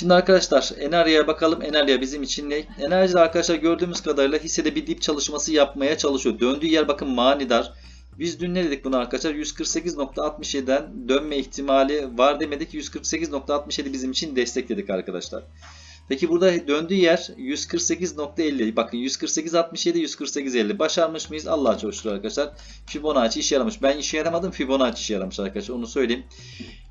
Şimdi arkadaşlar Enaria'ya bakalım. Enaria bizim için ne? Enerjide arkadaşlar gördüğümüz kadarıyla hissede bir dip çalışması yapmaya çalışıyor. Döndüğü yer bakın manidar. Biz dün ne dedik buna arkadaşlar? 148.67'den dönme ihtimali var demedik. 148.67 bizim için destek dedik arkadaşlar. Peki burada döndüğü yer 148.50. Bakın 148.67, 148.50. Başarmış mıyız? Allah'a çok şükür arkadaşlar. Fibonacci işe yaramış. Ben işe yaramadım. Fibonacci işe yaramış arkadaşlar. Onu söyleyeyim.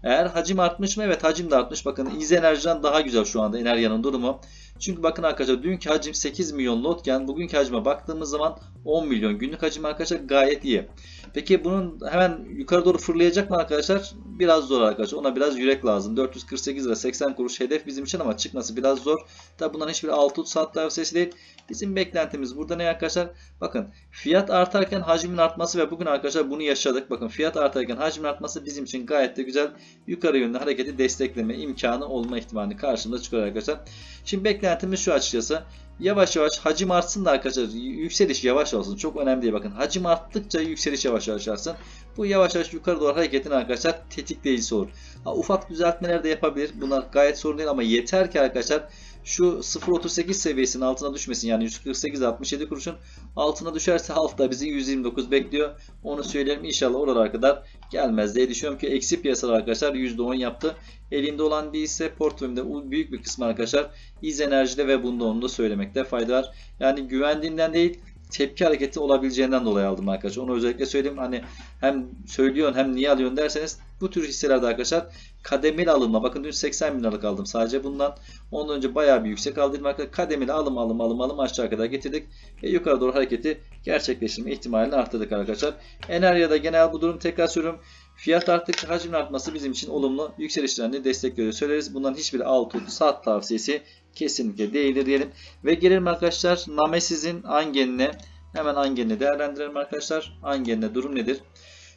Eğer hacim artmış mı? Evet hacim de artmış. Bakın İz Enerji'den daha güzel şu anda Enerya'nın durumu. Çünkü bakın arkadaşlar dünkü hacim 8 milyon lotken bugünkü hacime baktığımız zaman 10 milyon. Günlük hacim arkadaşlar gayet iyi. Peki bunun hemen yukarı doğru fırlayacak mı arkadaşlar? Biraz zor arkadaşlar. Ona biraz yürek lazım. 448 lira 80 kuruş hedef bizim için ama çıkması biraz zor. Tabi bunların hiçbir alt ut saat tavsiyesi değil. Bizim beklentimiz burada ne arkadaşlar? Bakın fiyat artarken hacmin artması ve bugün arkadaşlar bunu yaşadık. Bakın fiyat artarken hacmin artması bizim için gayet de güzel yukarı yönlü hareketi destekleme imkanı olma ihtimali karşımıza çıkıyor arkadaşlar. Şimdi beklentimiz şu açıkçası. Yavaş yavaş hacim artsın da arkadaşlar yükseliş yavaş olsun. Çok önemli değil bakın. Hacim arttıkça yükseliş yavaş yavaş artsın. Bu yavaş yavaş yukarı doğru hareketin arkadaşlar tetikleyicisi olur. Ha, ufak düzeltmeler de yapabilir. Bunlar gayet sorun değil ama yeter ki arkadaşlar şu 0.38 seviyesinin altına düşmesin. Yani 148.67 kuruşun altına düşerse altta bizi 129 bekliyor. Onu söyleyelim inşallah oralara kadar gelmez diye düşünüyorum ki eksi piyasalar arkadaşlar %10 yaptı. Elimde olan değilse portföyümde büyük bir kısmı arkadaşlar İz Enerji'de ve bunda onu da söylemekte fayda var. Yani güvendiğimden değil tepki hareketi olabileceğinden dolayı aldım arkadaşlar. Onu özellikle söyleyeyim. Hani hem söylüyorsun hem niye alıyorsun derseniz bu tür hisselerde arkadaşlar kademeli alınma. Bakın dün 80 bin liralık aldım sadece bundan. Ondan önce bayağı bir yüksek aldım arkadaşlar. Kademeli alım alım alım alım aşağı kadar getirdik. Ve yukarı doğru hareketi gerçekleştirme ihtimalini arttırdık arkadaşlar. Enerjide genel bu durum tekrar söylüyorum. Fiyat arttıkça hacmin artması bizim için olumlu yükseliş trendini destekliyor söyleriz. Bundan hiçbir alt ut saat tavsiyesi kesinlikle değildir diyelim. Ve gelelim arkadaşlar Namesis'in angenine. Hemen angenini değerlendirelim arkadaşlar. Angenine durum nedir?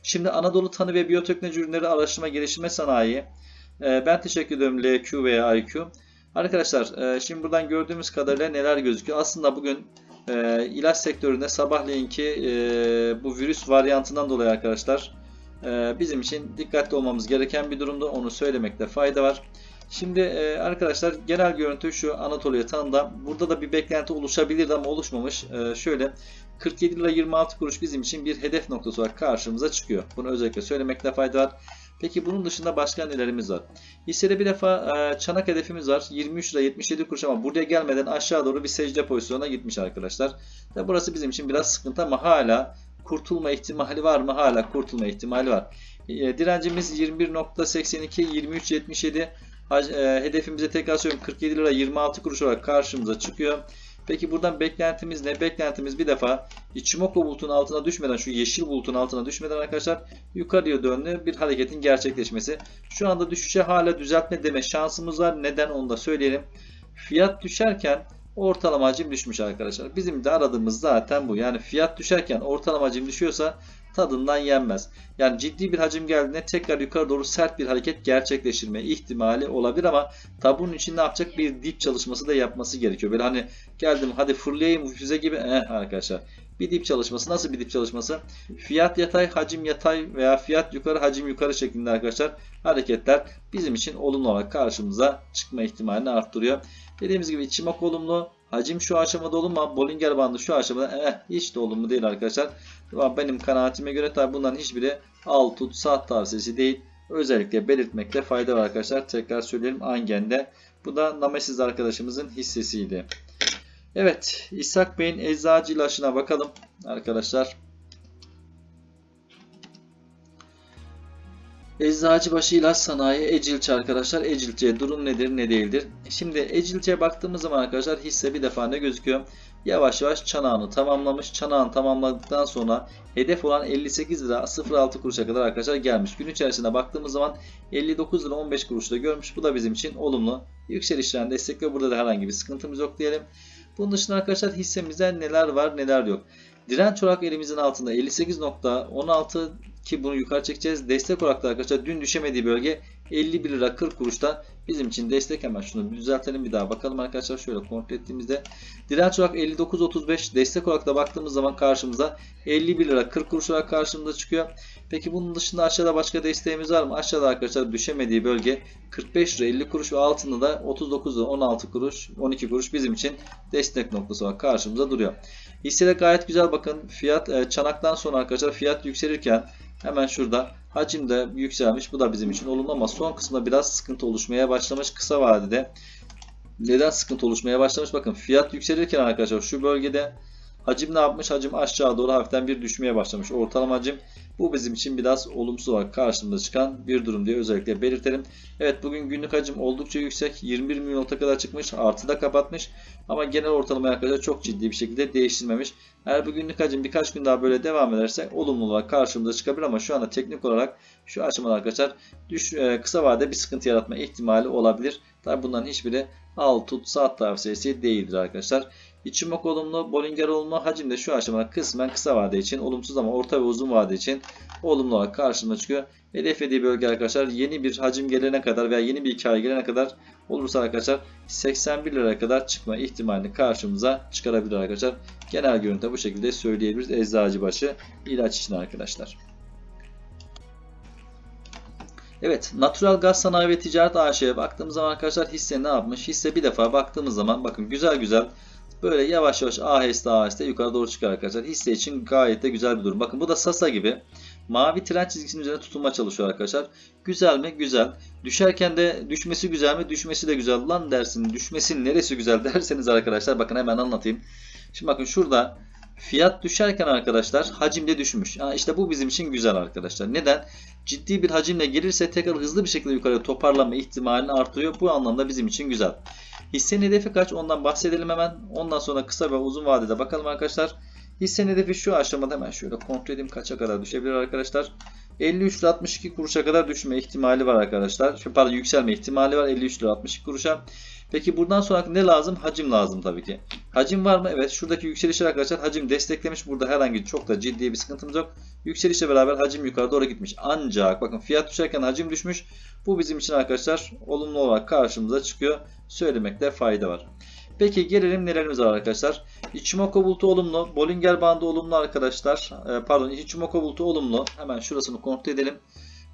Şimdi Anadolu Tanı ve Biyoteknoloji Ürünleri Araştırma Geliştirme Sanayi. Ee, ben teşekkür ediyorum LQ veya IQ. Arkadaşlar e, şimdi buradan gördüğümüz kadarıyla neler gözüküyor? Aslında bugün e, ilaç sektöründe sabahleyinki e, bu virüs varyantından dolayı arkadaşlar bizim için dikkatli olmamız gereken bir durumda. Onu söylemekte fayda var. Şimdi e, arkadaşlar genel görüntü şu Anatolia tanında. Burada da bir beklenti oluşabilirdi ama oluşmamış. E, şöyle 47 lira 26 kuruş bizim için bir hedef noktası olarak karşımıza çıkıyor. Bunu özellikle söylemekte fayda var. Peki bunun dışında başka nelerimiz var? Hissede bir defa e, çanak hedefimiz var. 23 lira 77 kuruş ama buraya gelmeden aşağı doğru bir secde pozisyonuna gitmiş arkadaşlar. Ve burası bizim için biraz sıkıntı ama hala kurtulma ihtimali var mı? Hala kurtulma ihtimali var. E, direncimiz 21.82 23.77 hedefimize tekrar söylüyorum 47 lira 26 kuruş olarak karşımıza çıkıyor. Peki buradan beklentimiz ne? Beklentimiz bir defa Ichimoku bulutun altına düşmeden şu yeşil bulutun altına düşmeden arkadaşlar yukarıya dönlü bir hareketin gerçekleşmesi. Şu anda düşüşe hala düzeltme deme şansımız var. Neden onu da söyleyelim. Fiyat düşerken ortalama hacim düşmüş arkadaşlar. Bizim de aradığımız zaten bu. Yani fiyat düşerken ortalama hacim düşüyorsa tadından yenmez. Yani ciddi bir hacim geldiğinde tekrar yukarı doğru sert bir hareket gerçekleştirme ihtimali olabilir ama tabi bunun için ne yapacak? Bir dip çalışması da yapması gerekiyor. Böyle hani geldim hadi fırlayayım füze gibi eh arkadaşlar. Bir dip çalışması nasıl bir dip çalışması? Fiyat yatay, hacim yatay veya fiyat yukarı, hacim yukarı şeklinde arkadaşlar hareketler bizim için olumlu olarak karşımıza çıkma ihtimalini arttırıyor. Dediğimiz gibi içimak olumlu, Hacim şu aşamada olumlu ama Bollinger bandı şu aşamada eh, hiç de olumlu değil arkadaşlar. Benim kanaatime göre tabi bunların hiçbiri alt tut saat tavsiyesi değil. Özellikle belirtmekte fayda var arkadaşlar. Tekrar söyleyelim Angen'de. Bu da Namesis arkadaşımızın hissesiydi. Evet İshak Bey'in eczacı ilaçına bakalım arkadaşlar. Eczacıbaşı İlaç Sanayi Ecilçe arkadaşlar. Ecilçe durum nedir ne değildir? Şimdi Ecilçe'ye baktığımız zaman arkadaşlar hisse bir defa ne gözüküyor? Yavaş yavaş çanağını tamamlamış. Çanağını tamamladıktan sonra hedef olan 58 lira 06 kuruşa kadar arkadaşlar gelmiş. Gün içerisinde baktığımız zaman 59 lira 15 kuruşta görmüş. Bu da bizim için olumlu. Yükselişlerini destekliyor. Burada da herhangi bir sıkıntımız yok diyelim. Bunun dışında arkadaşlar hissemizde neler var neler yok. Direnç olarak elimizin altında 58.16 ki bunu yukarı çekeceğiz. Destek olarak da arkadaşlar dün düşemediği bölge 51 lira 40 kuruşta bizim için destek hemen şunu düzeltelim bir daha bakalım arkadaşlar şöyle kontrol ettiğimizde direnç olarak 59.35 destek olarak da baktığımız zaman karşımıza 51 lira 40 kuruş olarak karşımıza çıkıyor. Peki bunun dışında aşağıda başka desteğimiz var mı? Aşağıda arkadaşlar düşemediği bölge 45 lira 50 kuruş ve altında da 39 lira 16 kuruş 12 kuruş bizim için destek noktası olarak karşımıza duruyor. Hisseler gayet güzel bakın fiyat e, çanaktan sonra arkadaşlar fiyat yükselirken hemen şurada hacim de yükselmiş bu da bizim için olumlu ama son kısımda biraz sıkıntı oluşmaya başlamış kısa vadede. Neden sıkıntı oluşmaya başlamış? Bakın fiyat yükselirken arkadaşlar şu bölgede hacim ne yapmış? Hacim aşağı doğru hafiften bir düşmeye başlamış. Ortalama hacim bu bizim için biraz olumsuz olarak karşımıza çıkan bir durum diye özellikle belirtelim. Evet bugün günlük hacim oldukça yüksek. 21 milyon nota kadar çıkmış. Artıda kapatmış. Ama genel ortalama arkadaşlar çok ciddi bir şekilde değiştirmemiş. Eğer bu günlük hacim birkaç gün daha böyle devam ederse olumlu olarak karşımıza çıkabilir ama şu anda teknik olarak şu aşamada arkadaşlar düş, e, kısa vadede bir sıkıntı yaratma ihtimali olabilir. Tabi bunların hiçbiri al tut saat tavsiyesi değildir arkadaşlar. İçimok olumlu, Bollinger olumlu, hacim de şu aşamada kısmen kısa vade için olumsuz ama orta ve uzun vade için olumlu olarak karşımıza çıkıyor. Hedeflediği bölge arkadaşlar yeni bir hacim gelene kadar veya yeni bir hikaye gelene kadar olursa arkadaşlar 81 liraya kadar çıkma ihtimalini karşımıza çıkarabilir arkadaşlar. Genel görüntü bu şekilde söyleyebiliriz. Eczacıbaşı ilaç için arkadaşlar. Evet, Natural Gaz Sanayi ve Ticaret AŞ'ye baktığımız zaman arkadaşlar hisse ne yapmış? Hisse bir defa baktığımız zaman bakın güzel güzel böyle yavaş yavaş aheste aheste yukarı doğru çıkıyor arkadaşlar. Hisse için gayet de güzel bir durum. Bakın bu da Sasa gibi mavi tren çizgisinin üzerine tutunma çalışıyor arkadaşlar. Güzel mi? Güzel. Düşerken de düşmesi güzel mi? Düşmesi de güzel. Lan dersin düşmesin neresi güzel derseniz arkadaşlar bakın hemen anlatayım. Şimdi bakın şurada Fiyat düşerken arkadaşlar hacim de düşmüş. Yani işte bu bizim için güzel arkadaşlar. Neden? Ciddi bir hacimle gelirse tekrar hızlı bir şekilde yukarı toparlanma ihtimalini artırıyor. Bu anlamda bizim için güzel. Hissenin hedefi kaç? Ondan bahsedelim hemen. Ondan sonra kısa ve uzun vadede bakalım arkadaşlar. Hissenin hedefi şu aşamada hemen şöyle kontrol edeyim kaça kadar düşebilir arkadaşlar. 53 lira 62 kuruşa kadar düşme ihtimali var arkadaşlar. Şu pardon yükselme ihtimali var 53 lira 62 kuruşa. Peki buradan sonra ne lazım? Hacim lazım tabii ki. Hacim var mı? Evet. Şuradaki yükselişler arkadaşlar hacim desteklemiş. Burada herhangi çok da ciddi bir sıkıntımız yok. Yükselişle beraber hacim yukarı doğru gitmiş. Ancak bakın fiyat düşerken hacim düşmüş. Bu bizim için arkadaşlar olumlu olarak karşımıza çıkıyor. Söylemekte fayda var. Peki gelelim nelerimiz var arkadaşlar. Ichimoku bulutu olumlu. Bollinger bandı olumlu arkadaşlar. Ee, pardon Ichimoku bulutu olumlu. Hemen şurasını kontrol edelim.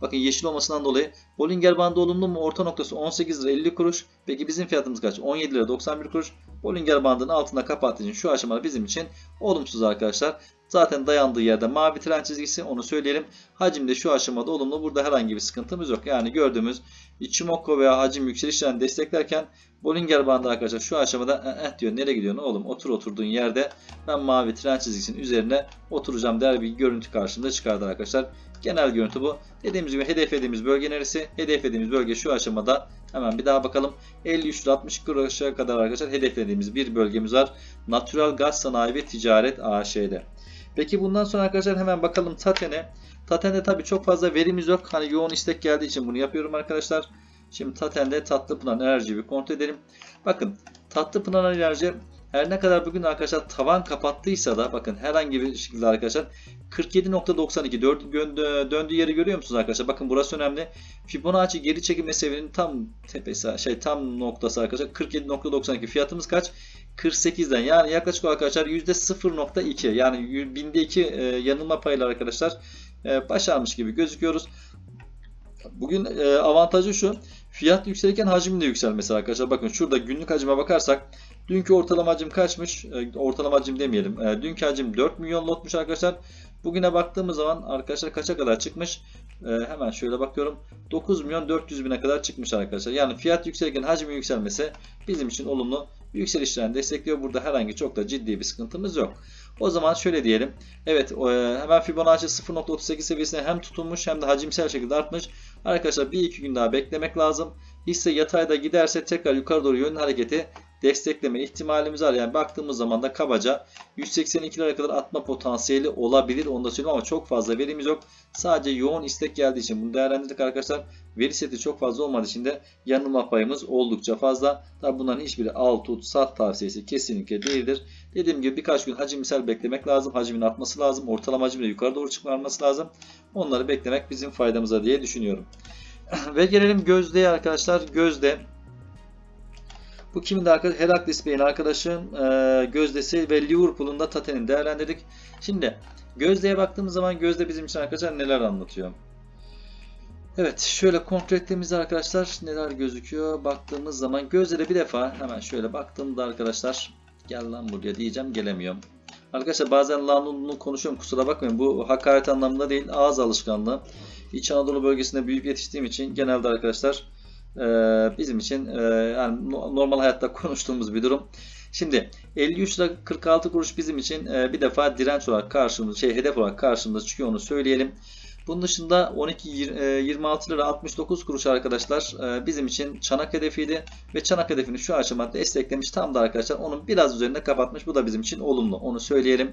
Bakın yeşil olmasından dolayı Bollinger bandı olumlu mu? Orta noktası 18 lira 50 kuruş. Peki bizim fiyatımız kaç? 17 lira 91 kuruş. Bollinger bandının altında kapattığı için şu aşamada bizim için olumsuz arkadaşlar. Zaten dayandığı yerde mavi tren çizgisi onu söyleyelim. Hacim de şu aşamada olumlu. Burada herhangi bir sıkıntımız yok. Yani gördüğümüz Ichimoku veya hacim yükselişlerini desteklerken Bollinger bandı arkadaşlar şu aşamada eh, eh diyor nereye gidiyorsun oğlum otur oturduğun yerde ben mavi tren çizgisinin üzerine oturacağım der bir görüntü karşımıza çıkardı arkadaşlar. Genel görüntü bu. Dediğimiz gibi hedeflediğimiz bölge neresi? Hedeflediğimiz bölge şu aşamada. Hemen bir daha bakalım. 53 ile 62 kuruşa kadar arkadaşlar hedeflediğimiz bir bölgemiz var. Natural Gaz Sanayi ve Ticaret AŞ'de. Peki bundan sonra arkadaşlar hemen bakalım Taten'e. Taten'de tabi çok fazla verimiz yok. Hani yoğun istek geldiği için bunu yapıyorum arkadaşlar. Şimdi Taten'de Tatlıpınar Enerji bir kontrol edelim. Bakın Tatlıpınar Enerji her ne kadar bugün arkadaşlar tavan kapattıysa da bakın herhangi bir şekilde arkadaşlar 47.92 döndüğü yeri görüyor musunuz arkadaşlar? Bakın burası önemli. Fibonacci geri çekilme seviyenin tam tepesi şey tam noktası arkadaşlar 47.92 fiyatımız kaç? 48'den yani yaklaşık arkadaşlar %0.2 yani binde 2 e, yanılma payıyla arkadaşlar e, başarmış gibi gözüküyoruz. Bugün e, avantajı şu. Fiyat yükselirken hacmin de yükselmesi arkadaşlar. Bakın şurada günlük hacime bakarsak dünkü ortalama hacim kaçmış? E, ortalama hacim demeyelim. E, dünkü hacim 4 milyon lotmuş arkadaşlar. Bugüne baktığımız zaman arkadaşlar kaça kadar çıkmış? E, hemen şöyle bakıyorum. 9 milyon 400 bine kadar çıkmış arkadaşlar. Yani fiyat yükselirken hacmin yükselmesi bizim için olumlu yükselişlerini destekliyor. Burada herhangi çok da ciddi bir sıkıntımız yok. O zaman şöyle diyelim. Evet hemen Fibonacci 0.38 seviyesine hem tutunmuş hem de hacimsel şekilde artmış. Arkadaşlar bir iki gün daha beklemek lazım. Hisse yatayda giderse tekrar yukarı doğru yönlü hareketi destekleme ihtimalimiz var. Yani baktığımız zaman da kabaca 182 lira kadar atma potansiyeli olabilir. Onu da söyleyeyim ama çok fazla verimiz yok. Sadece yoğun istek geldiği için bunu değerlendirdik arkadaşlar. Veri seti çok fazla olmadığı için de yanılma payımız oldukça fazla. Tabi bunların hiçbiri al tut sat tavsiyesi kesinlikle değildir. Dediğim gibi birkaç gün hacimsel beklemek lazım. Hacmin artması lazım. Ortalama hacimle yukarı doğru çıkması lazım. Onları beklemek bizim faydamıza diye düşünüyorum. Ve gelelim Gözde'ye arkadaşlar. Gözde. Bu kimin de arkadaş? Herakles Bey'in arkadaşın e, Gözdesi ve Liverpool'un da Taten'ini değerlendirdik. Şimdi Gözde'ye baktığımız zaman Gözde bizim için arkadaşlar neler anlatıyor? Evet şöyle kontrol ettiğimizde arkadaşlar neler gözüküyor baktığımız zaman Gözde'de bir defa hemen şöyle baktığımda arkadaşlar gel lan buraya diyeceğim gelemiyorum. Arkadaşlar bazen lanunu konuşuyorum kusura bakmayın bu hakaret anlamında değil ağız alışkanlığı. İç Anadolu bölgesinde büyük yetiştiğim için genelde arkadaşlar bizim için e, yani no- normal hayatta konuştuğumuz bir durum. Şimdi 53 lira 46 kuruş bizim için e, bir defa direnç olarak karşımızda şey hedef olarak karşımıza çıkıyor onu söyleyelim. Bunun dışında 12 yir- e, 26 lira 69 kuruş arkadaşlar bizim için çanak hedefiydi ve çanak hedefini şu aşamada desteklemiş tam da arkadaşlar onun biraz üzerinde kapatmış. Bu da bizim için olumlu. Onu söyleyelim.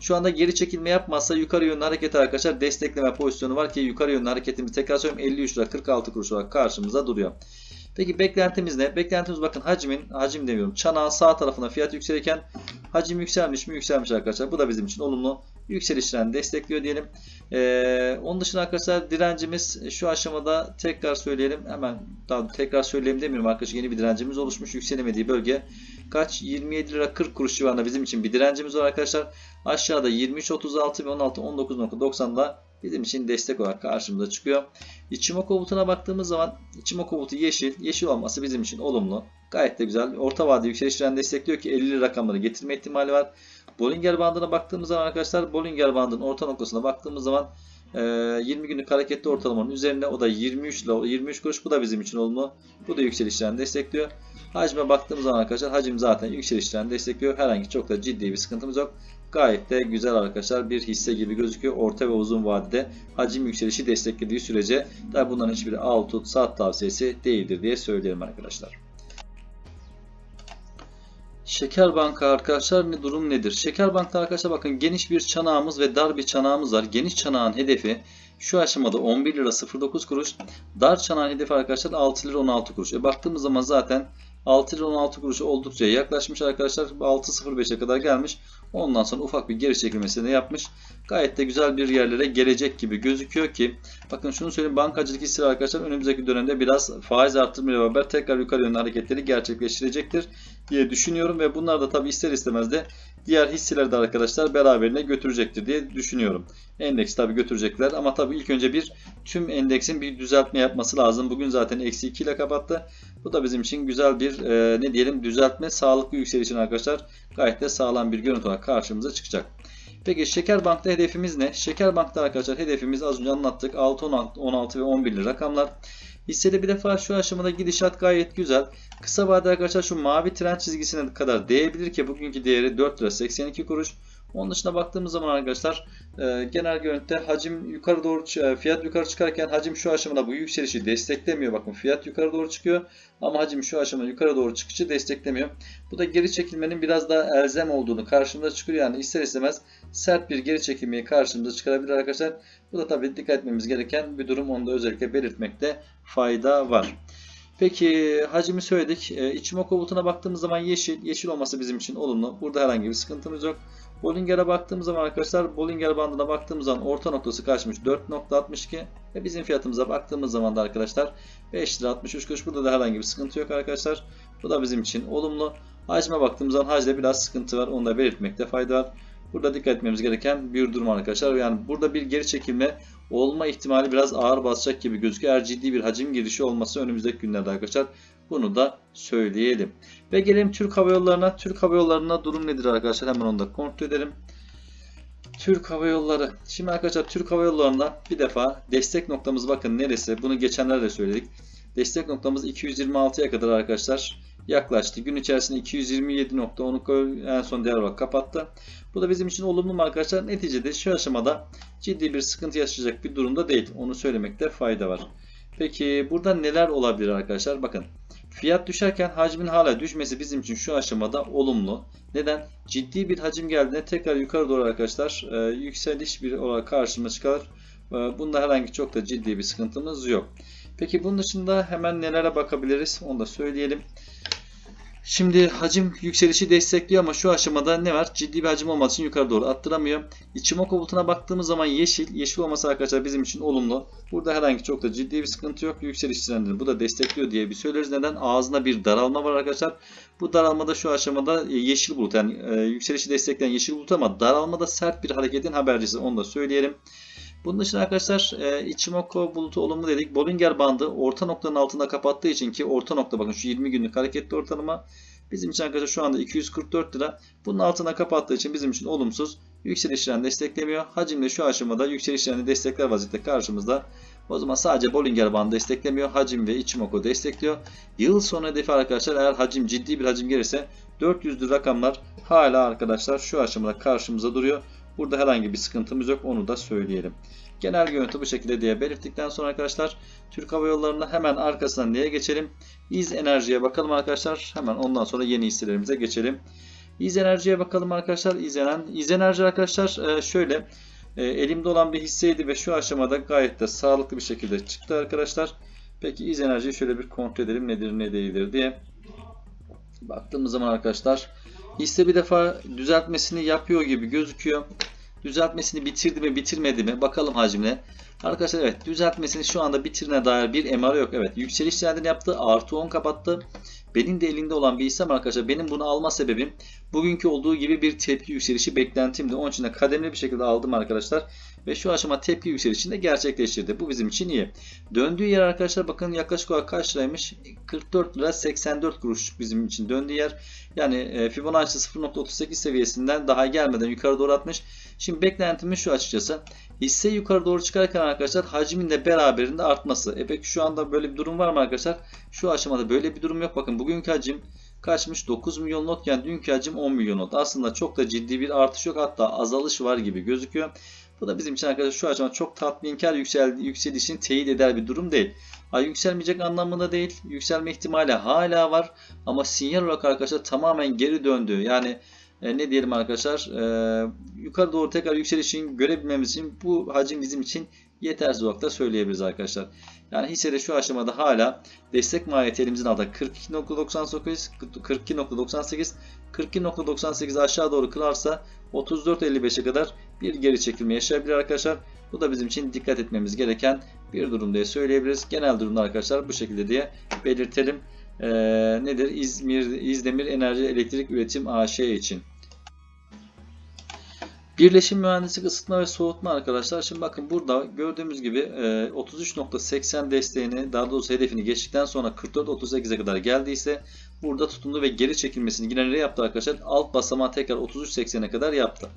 Şu anda geri çekilme yapmazsa yukarı yönlü hareket arkadaşlar destekleme pozisyonu var ki yukarı yönlü hareketimiz tekrar söylüyorum 53 lira 46 kuruş olarak karşımıza duruyor. Peki beklentimiz ne? Beklentimiz bakın hacmin, hacim demiyorum. Çanağın sağ tarafına fiyat yükselirken hacim yükselmiş mi? Yükselmiş arkadaşlar. Bu da bizim için olumlu. Yükseliş trendi destekliyor diyelim. Ee, onun dışında arkadaşlar direncimiz şu aşamada tekrar söyleyelim. Hemen daha tekrar söyleyeyim demiyorum arkadaşlar. Yeni bir direncimiz oluşmuş. Yükselemediği bölge kaç? 27 lira 40 kuruş civarında bizim için bir direncimiz var arkadaşlar. Aşağıda 23.36 ve 16 19.90'da bizim için destek olarak karşımıza çıkıyor. İçimo butuna baktığımız zaman İçimo butu yeşil. Yeşil olması bizim için olumlu. Gayet de güzel. Orta vade yükseliş trendi destekliyor ki 50 rakamları getirme ihtimali var. Bollinger bandına baktığımız zaman arkadaşlar Bollinger bandının orta noktasına baktığımız zaman 20 günlük hareketli ortalamanın üzerinde o da 23 lira 23 kuruş bu da bizim için olumlu. Bu da yükseliş trendi destekliyor. Hacme baktığımız zaman arkadaşlar hacim zaten yükseliş trendi destekliyor. Herhangi çok da ciddi bir sıkıntımız yok. Gayet de güzel arkadaşlar bir hisse gibi gözüküyor. Orta ve uzun vadede hacim yükselişi desteklediği sürece tabi bunların hiçbiri al tut sat tavsiyesi değildir diye söyleyelim arkadaşlar. Şeker banka arkadaşlar ne durum nedir? Şeker bankta arkadaşlar bakın geniş bir çanağımız ve dar bir çanağımız var. Geniş çanağın hedefi şu aşamada 11 lira 09 kuruş. Dar çanağın hedefi arkadaşlar 6 lira 16 kuruş. E baktığımız zaman zaten 6 lira 16 kuruşa oldukça yaklaşmış arkadaşlar. 6.05'e kadar gelmiş. Ondan sonra ufak bir geri çekilmesini yapmış. Gayet de güzel bir yerlere gelecek gibi gözüküyor ki bakın şunu söyleyeyim bankacılık hisseleri arkadaşlar önümüzdeki dönemde biraz faiz artırımıyla beraber tekrar yukarı yönlü hareketleri gerçekleştirecektir diye düşünüyorum ve bunlar da tabi ister istemez de diğer hisseleri de arkadaşlar beraberine götürecektir diye düşünüyorum. Endeks tabi götürecekler ama tabi ilk önce bir tüm endeksin bir düzeltme yapması lazım. Bugün zaten eksi 2 ile kapattı. Bu da bizim için güzel bir e, ne diyelim düzeltme sağlıklı yükselişin arkadaşlar gayet de sağlam bir görüntü olarak karşımıza çıkacak. Peki Şeker Bank'ta hedefimiz ne? Şeker Bank'ta arkadaşlar hedefimiz az önce anlattık 6, 16, 16 ve 11 rakamlar. Hissede bir defa şu aşamada gidişat gayet güzel. Kısa vadede arkadaşlar şu mavi trend çizgisine kadar değebilir ki bugünkü değeri 4 lira 82 kuruş. Onun dışına baktığımız zaman arkadaşlar e, genel görüntüde hacim yukarı doğru e, fiyat yukarı çıkarken hacim şu aşamada bu yükselişi desteklemiyor. Bakın fiyat yukarı doğru çıkıyor ama hacim şu aşamada yukarı doğru çıkışı desteklemiyor. Bu da geri çekilmenin biraz daha elzem olduğunu karşımıza çıkıyor. Yani ister istemez sert bir geri çekilmeyi karşımıza çıkarabilir arkadaşlar. Bu da tabii dikkat etmemiz gereken bir durum. Onu da özellikle belirtmekte fayda var. Peki hacmi söyledik. E, İçimoku butuna baktığımız zaman yeşil. Yeşil olması bizim için olumlu. Burada herhangi bir sıkıntımız yok. Bollinger'e baktığımız zaman arkadaşlar Bollinger bandına baktığımız zaman orta noktası kaçmış 4.62 ve bizim fiyatımıza baktığımız zaman da arkadaşlar 5 lira 63 kuruş burada da herhangi bir sıkıntı yok arkadaşlar. Bu da bizim için olumlu. Hacme baktığımız zaman hacde biraz sıkıntı var. Onu da belirtmekte fayda var. Burada dikkat etmemiz gereken bir durum arkadaşlar. Yani burada bir geri çekilme olma ihtimali biraz ağır basacak gibi gözüküyor. Eğer ciddi bir hacim girişi olması önümüzdeki günlerde arkadaşlar bunu da söyleyelim. Ve gelelim Türk Hava Yolları'na. Türk Hava Yolları'na durum nedir arkadaşlar? Hemen onu da kontrol edelim. Türk Hava Yolları. Şimdi arkadaşlar Türk Hava Yolları'nda bir defa destek noktamız bakın neresi? Bunu geçenlerde de söyledik. Destek noktamız 226'ya kadar arkadaşlar yaklaştı. Gün içerisinde 227.10'u en son değer olarak kapattı. Bu da bizim için olumlu mu arkadaşlar? Neticede şu aşamada ciddi bir sıkıntı yaşayacak bir durumda değil. Onu söylemekte fayda var. Peki burada neler olabilir arkadaşlar? Bakın fiyat düşerken hacmin hala düşmesi bizim için şu aşamada olumlu. Neden? Ciddi bir hacim geldiğinde tekrar yukarı doğru arkadaşlar e, yükseliş bir olarak karşıma çıkar. E, bunda herhangi çok da ciddi bir sıkıntımız yok. Peki bunun dışında hemen nelere bakabiliriz onu da söyleyelim. Şimdi hacim yükselişi destekliyor ama şu aşamada ne var? Ciddi bir hacim olmadığı için yukarı doğru attıramıyor. İçimoku bulutuna baktığımız zaman yeşil. Yeşil olması arkadaşlar bizim için olumlu. Burada herhangi çok da ciddi bir sıkıntı yok. Yükseliş trendini bu da destekliyor diye bir söyleriz. Neden? Ağzında bir daralma var arkadaşlar. Bu daralmada şu aşamada e, yeşil bulut yani e, yükselişi destekleyen yeşil bulut ama daralmada sert bir hareketin habercisi. Onu da söyleyelim. Bunun dışında arkadaşlar e, Ichimoku bulutu olumlu dedik. Bollinger bandı orta noktanın altında kapattığı için ki orta nokta bakın şu 20 günlük hareketli ortalama bizim için arkadaşlar şu anda 244 lira. Bunun altına kapattığı için bizim için olumsuz. Yükselişlerini desteklemiyor. Hacimle şu aşamada yükselişlerini destekler vaziyette karşımızda. O zaman sadece Bollinger bandı desteklemiyor. Hacim ve Ichimoku destekliyor. Yıl sonu hedefi arkadaşlar eğer hacim ciddi bir hacim gelirse 400'lü rakamlar hala arkadaşlar şu aşamada karşımıza duruyor. Burada herhangi bir sıkıntımız yok onu da söyleyelim. Genel görüntü bu şekilde diye belirttikten sonra arkadaşlar Türk Hava Yolları'na hemen arkasından diye geçelim. İz Enerji'ye bakalım arkadaşlar. Hemen ondan sonra yeni hisselerimize geçelim. İz Enerji'ye bakalım arkadaşlar. İz, Ener İz Enerji arkadaşlar e, şöyle e, elimde olan bir hisseydi ve şu aşamada gayet de sağlıklı bir şekilde çıktı arkadaşlar. Peki İz Enerji'yi şöyle bir kontrol edelim nedir ne değildir diye. Baktığımız zaman arkadaşlar hisse bir defa düzeltmesini yapıyor gibi gözüküyor. Düzeltmesini bitirdi mi bitirmedi mi bakalım hacmine. Arkadaşlar evet düzeltmesini şu anda bitirine dair bir emare yok. Evet yükseliş trendini yaptı. Artı 10 kapattı. Benim de elinde olan bir hissem arkadaşlar. Benim bunu alma sebebim bugünkü olduğu gibi bir tepki yükselişi beklentimdi. Onun için de kademeli bir şekilde aldım arkadaşlar. Ve şu aşama tepki yükselişini de gerçekleştirdi. Bu bizim için iyi. Döndüğü yer arkadaşlar bakın yaklaşık olarak kaç liraymış? 44 lira 84 kuruş bizim için döndüğü yer. Yani e, Fibonacci 0.38 seviyesinden daha gelmeden yukarı doğru atmış. Şimdi beklentimiz şu açıkçası. Hisse yukarı doğru çıkarken arkadaşlar hacmin de beraberinde artması. E peki şu anda böyle bir durum var mı arkadaşlar? Şu aşamada böyle bir durum yok. Bakın bugünkü hacim kaçmış? 9 milyon notken dünkü hacim 10 milyon not. Aslında çok da ciddi bir artış yok. Hatta azalış var gibi gözüküyor. Bu da bizim için arkadaşlar şu aşamada çok tatminkar yüksel, yükselişin teyit eder bir durum değil. Ay yükselmeyecek anlamında değil. Yükselme ihtimali hala var. Ama sinyal olarak arkadaşlar tamamen geri döndü. Yani e, ne diyelim arkadaşlar e, yukarı doğru tekrar yükselişin görebilmemiz için bu hacim bizim için yetersiz olarak da söyleyebiliriz arkadaşlar. Yani hissede şu aşamada hala destek maliyeti elimizin altında 42.98 42.98 42.98 aşağı doğru kırarsa 34.55'e kadar bir geri çekilme yaşayabilir arkadaşlar. Bu da bizim için dikkat etmemiz gereken bir durum diye söyleyebiliriz. Genel durumda arkadaşlar bu şekilde diye belirtelim. Ee, nedir? İzmir İzdemir Enerji Elektrik Üretim AŞ için. Birleşim mühendislik ısıtma ve soğutma arkadaşlar. Şimdi bakın burada gördüğümüz gibi 33.80 desteğini daha doğrusu hedefini geçtikten sonra 44.38'e kadar geldiyse burada tutundu ve geri çekilmesini yine nereye yaptı arkadaşlar? Alt basamağı tekrar 33.80'e kadar yaptı.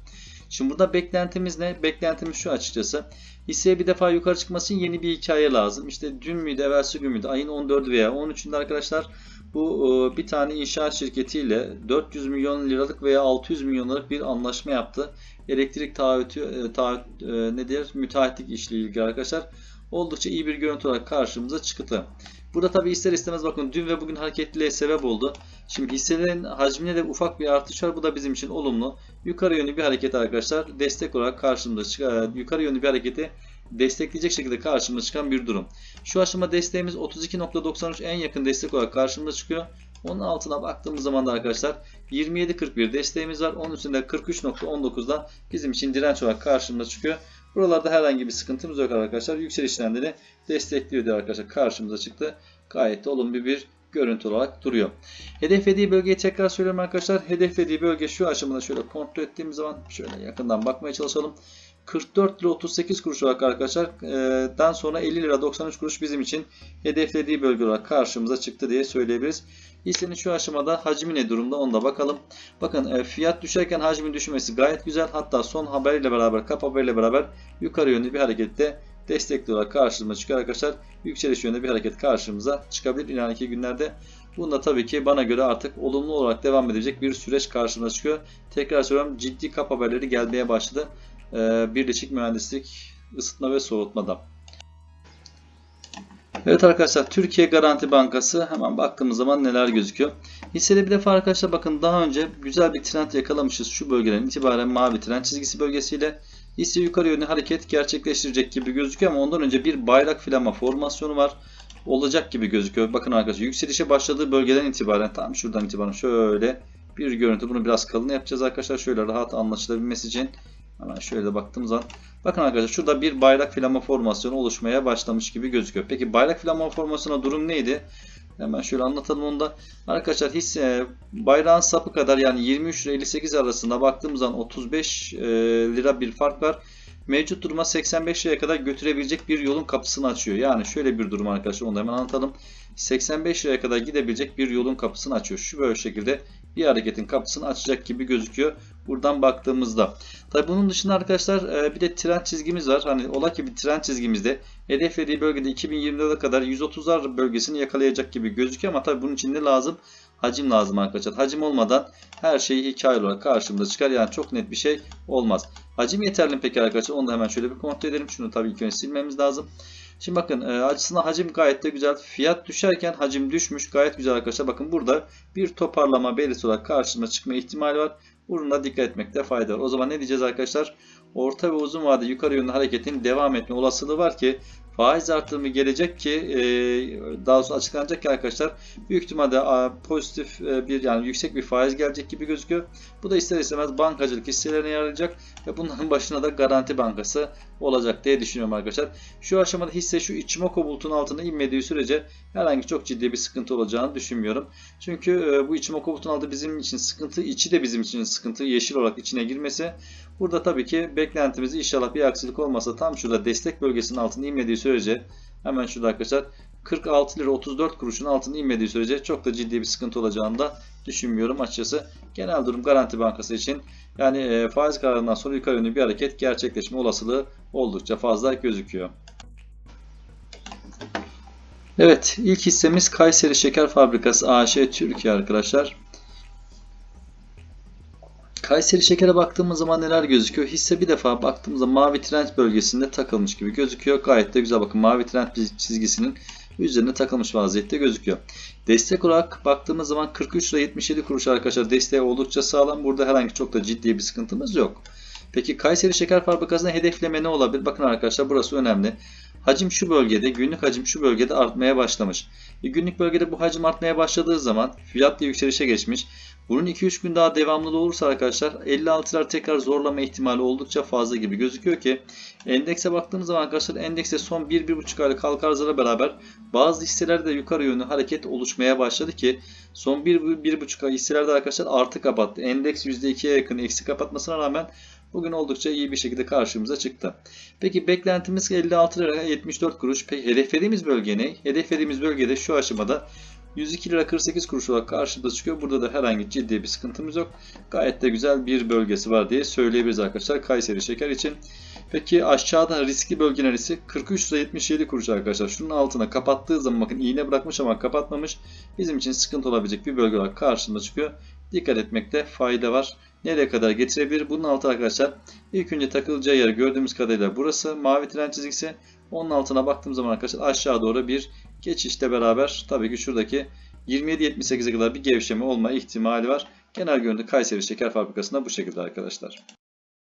Şimdi burada beklentimiz ne? Beklentimiz şu açıkçası. Hisseye bir defa yukarı çıkması için yeni bir hikaye lazım. İşte dün müydü, evvelsi gün müydü? Ayın 14 veya 13'ünde arkadaşlar bu bir tane inşaat şirketiyle 400 milyon liralık veya 600 milyon liralık bir anlaşma yaptı. Elektrik taahhütü, taahhüt, nedir? Müteahhitlik işle ilgili arkadaşlar. Oldukça iyi bir görüntü olarak karşımıza çıktı. Burada tabi ister istemez bakın dün ve bugün hareketliliğe sebep oldu. Şimdi hisselerin hacmine de ufak bir artış var. Bu da bizim için olumlu. Yukarı yönlü bir hareket arkadaşlar. Destek olarak karşımıza çıkan yukarı yönlü bir hareketi destekleyecek şekilde karşımıza çıkan bir durum. Şu aşama desteğimiz 32.93 en yakın destek olarak karşımıza çıkıyor. Onun altına baktığımız zaman da arkadaşlar 27.41 desteğimiz var. Onun üstünde 43.19'da bizim için direnç olarak karşımıza çıkıyor. Buralarda herhangi bir sıkıntımız yok arkadaşlar. Yükseliş trendini destekliyor diye arkadaşlar karşımıza çıktı. Gayet de olumlu bir görüntü olarak duruyor. Hedeflediği bölgeyi tekrar söylüyorum arkadaşlar. Hedeflediği bölge şu aşamada şöyle kontrol ettiğimiz zaman şöyle yakından bakmaya çalışalım. 44 lira 38 kuruş olarak arkadaşlar dan sonra 50 lira 93 kuruş bizim için hedeflediği bölge olarak karşımıza çıktı diye söyleyebiliriz. Hissenin şu aşamada hacmi ne durumda onu da bakalım. Bakın fiyat düşerken hacmin düşmesi gayet güzel. Hatta son haberiyle beraber kap haberiyle beraber yukarı yönlü bir harekette destekli olarak karşımıza çıkıyor arkadaşlar. Yükseliş yönünde bir hareket karşımıza çıkabilir ileriki günlerde. Bunda tabii ki bana göre artık olumlu olarak devam edecek bir süreç karşımıza çıkıyor. Tekrar söylüyorum ciddi kap haberleri gelmeye başladı. Birleşik Mühendislik ısıtma ve soğutmada. Evet arkadaşlar Türkiye Garanti Bankası hemen baktığımız zaman neler gözüküyor. Hissede bir defa arkadaşlar bakın daha önce güzel bir trend yakalamışız şu bölgeden itibaren mavi trend çizgisi bölgesiyle. Hisse yukarı yönlü hareket gerçekleştirecek gibi gözüküyor ama ondan önce bir bayrak filama formasyonu var. olacak gibi gözüküyor. Bakın arkadaşlar yükselişe başladığı bölgeden itibaren tam şuradan itibaren şöyle bir görüntü. Bunu biraz kalın yapacağız arkadaşlar. Şöyle rahat anlaşılabilmesi için. Hemen şöyle baktığımız zaman. Bakın arkadaşlar şurada bir bayrak filama formasyonu oluşmaya başlamış gibi gözüküyor. Peki bayrak filama formasyonuna durum neydi? Hemen şöyle anlatalım onu da. Arkadaşlar hisse bayrağın sapı kadar yani 23 ile 58 arasında baktığımız zaman 35 e, lira bir fark var. Mevcut duruma 85 liraya kadar götürebilecek bir yolun kapısını açıyor. Yani şöyle bir durum arkadaşlar onu da hemen anlatalım. 85 liraya kadar gidebilecek bir yolun kapısını açıyor. Şu böyle şekilde bir hareketin kapısını açacak gibi gözüküyor. Buradan baktığımızda. Tabi bunun dışında arkadaşlar e, bir de trend çizgimiz var. Hani ola ki bir trend çizgimizde hedeflediği bölgede 2024'e kadar 130'lar bölgesini yakalayacak gibi gözüküyor ama tabi bunun için ne lazım? Hacim lazım arkadaşlar. Hacim olmadan her şey hikaye olarak karşımıza çıkar. Yani çok net bir şey olmaz. Hacim yeterli mi peki arkadaşlar? Onu da hemen şöyle bir kontrol edelim. Şunu tabii önce silmemiz lazım. Şimdi bakın e, açısından hacim gayet de güzel. Fiyat düşerken hacim düşmüş. Gayet güzel arkadaşlar. Bakın burada bir toparlama belirtisi olarak karşımıza çıkma ihtimali var. Bununla dikkat etmekte fayda var. O zaman ne diyeceğiz arkadaşlar? Orta ve uzun vade yukarı yönlü hareketin devam etme olasılığı var ki faiz artırımı gelecek ki e, daha sonra açıklanacak ki arkadaşlar büyük ihtimalle pozitif e, bir yani yüksek bir faiz gelecek gibi gözüküyor. Bu da ister istemez bankacılık hisselerine yarayacak ve bunların başına da Garanti Bankası olacak diye düşünüyorum arkadaşlar. Şu aşamada hisse şu Ichimoku bulutunun altına inmediği sürece herhangi çok ciddi bir sıkıntı olacağını düşünmüyorum. Çünkü e, bu Ichimoku bulutunun altı bizim için sıkıntı, içi de bizim için sıkıntı. Yeşil olarak içine girmesi. Burada tabii ki beklentimizi inşallah bir aksilik olmasa tam şurada destek bölgesinin altına inmediği sürece hemen şurada arkadaşlar 46 lira 34 kuruşun altına inmediği sürece çok da ciddi bir sıkıntı olacağını da düşünmüyorum açıkçası. Genel durum Garanti Bankası için yani e, faiz kararından sonra yukarı yönlü bir hareket gerçekleşme olasılığı oldukça fazla gözüküyor. Evet ilk hissemiz Kayseri Şeker Fabrikası AŞ Türkiye arkadaşlar. Kayseri Şeker'e baktığımız zaman neler gözüküyor? Hisse bir defa baktığımızda mavi trend bölgesinde takılmış gibi gözüküyor. Gayet de güzel bakın mavi trend çizgisinin üzerine takılmış vaziyette gözüküyor. Destek olarak baktığımız zaman 43 lira 77 kuruş arkadaşlar desteği oldukça sağlam. Burada herhangi çok da ciddi bir sıkıntımız yok. Peki Kayseri Şeker Fabrikası'na hedefleme ne olabilir? Bakın arkadaşlar burası önemli. Hacim şu bölgede, günlük hacim şu bölgede artmaya başlamış. E günlük bölgede bu hacim artmaya başladığı zaman fiyat da yükselişe geçmiş. Bunun 2-3 gün daha devamlı olursa arkadaşlar 56'lar tekrar zorlama ihtimali oldukça fazla gibi gözüküyor ki endekse baktığımız zaman arkadaşlar endekse son 1-1,5 aylık halka beraber bazı hisselerde yukarı yönlü hareket oluşmaya başladı ki son 1-1,5 ay hisselerde arkadaşlar artı kapattı. Endeks %2'ye yakın eksi kapatmasına rağmen bugün oldukça iyi bir şekilde karşımıza çıktı. Peki beklentimiz 56 lira 74 kuruş. Peki hedeflediğimiz bölge ne? Hedeflediğimiz bölgede şu aşamada 102 lira 48 kuruş olarak karşımıza çıkıyor. Burada da herhangi ciddi bir sıkıntımız yok. Gayet de güzel bir bölgesi var diye söyleyebiliriz arkadaşlar Kayseri Şeker için. Peki aşağıda riskli bölge neresi? 43 lira 77 kuruş arkadaşlar. Şunun altına kapattığı zaman bakın iğne bırakmış ama kapatmamış. Bizim için sıkıntı olabilecek bir bölge olarak karşımıza çıkıyor. Dikkat etmekte fayda var. Nereye kadar getirebilir? Bunun altı arkadaşlar ilk önce takılacağı yer gördüğümüz kadarıyla burası mavi tren çizgisi. Onun altına baktığım zaman arkadaşlar aşağı doğru bir geçişle beraber tabii ki şuradaki 27-78'e kadar bir gevşeme olma ihtimali var. Genel görüntü Kayseri Şeker Fabrikası'nda bu şekilde arkadaşlar.